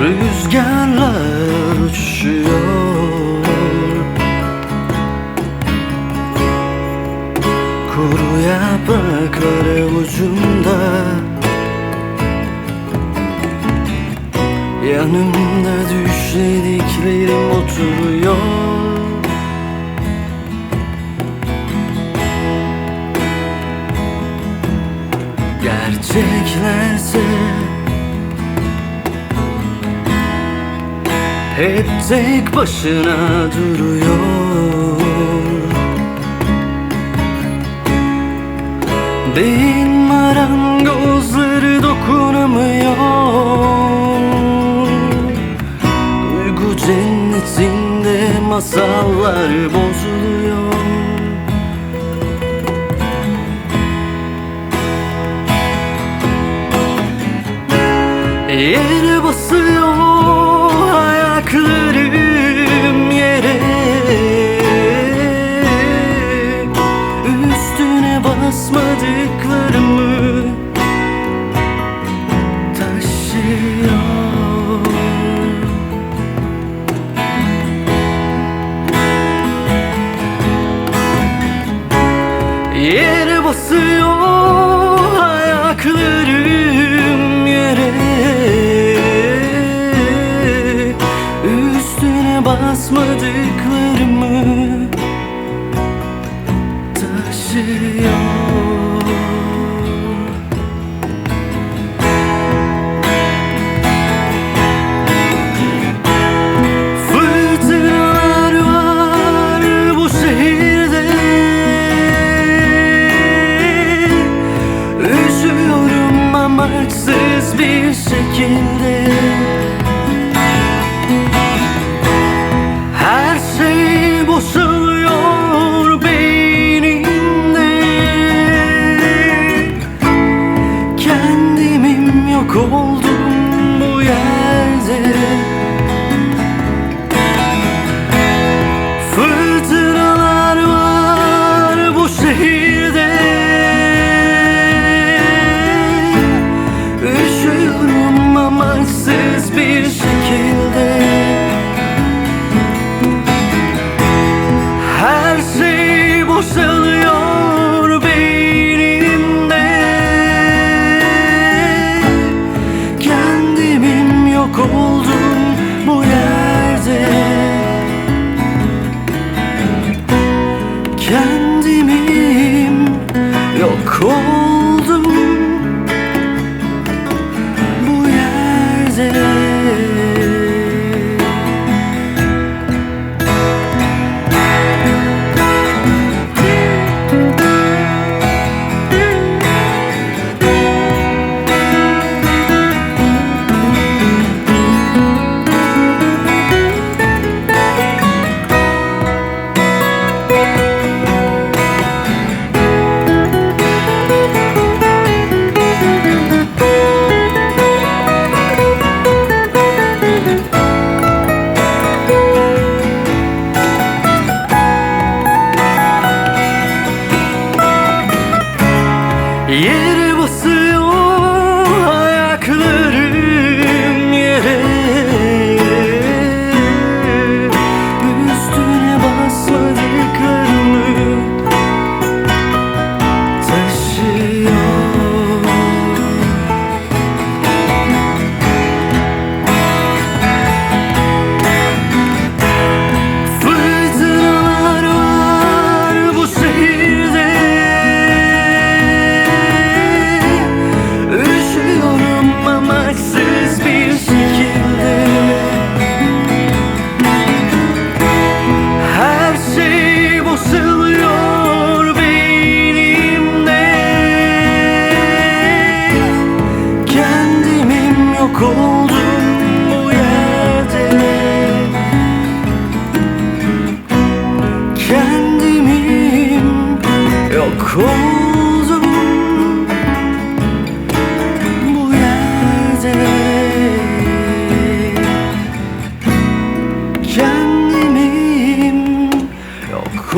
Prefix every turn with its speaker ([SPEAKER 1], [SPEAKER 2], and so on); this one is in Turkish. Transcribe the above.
[SPEAKER 1] Rüzgarlar uçuşuyor. Kuru yaprakları ucunda. Yanımda düşlediklerim oturuyor. Gerçeklerse Hep tek başına duruyor. Beyin marangozları dokunamıyor. Duygu cennetinde masallar bozuluyor. Yere basıyor basmadıklarımı taşıyor. Yere basıyor ayaklarım yere. Üstüne basmadıklarımı taşıyor Üşüyorum amaçsız bir şekilde. Her şey boşalıyor beynimde Kendimim yok oldum bu yerde. Fırtınalar var bu şehirde yok Yere Oldum bu Kendimim yok oldum bu Kendimim yok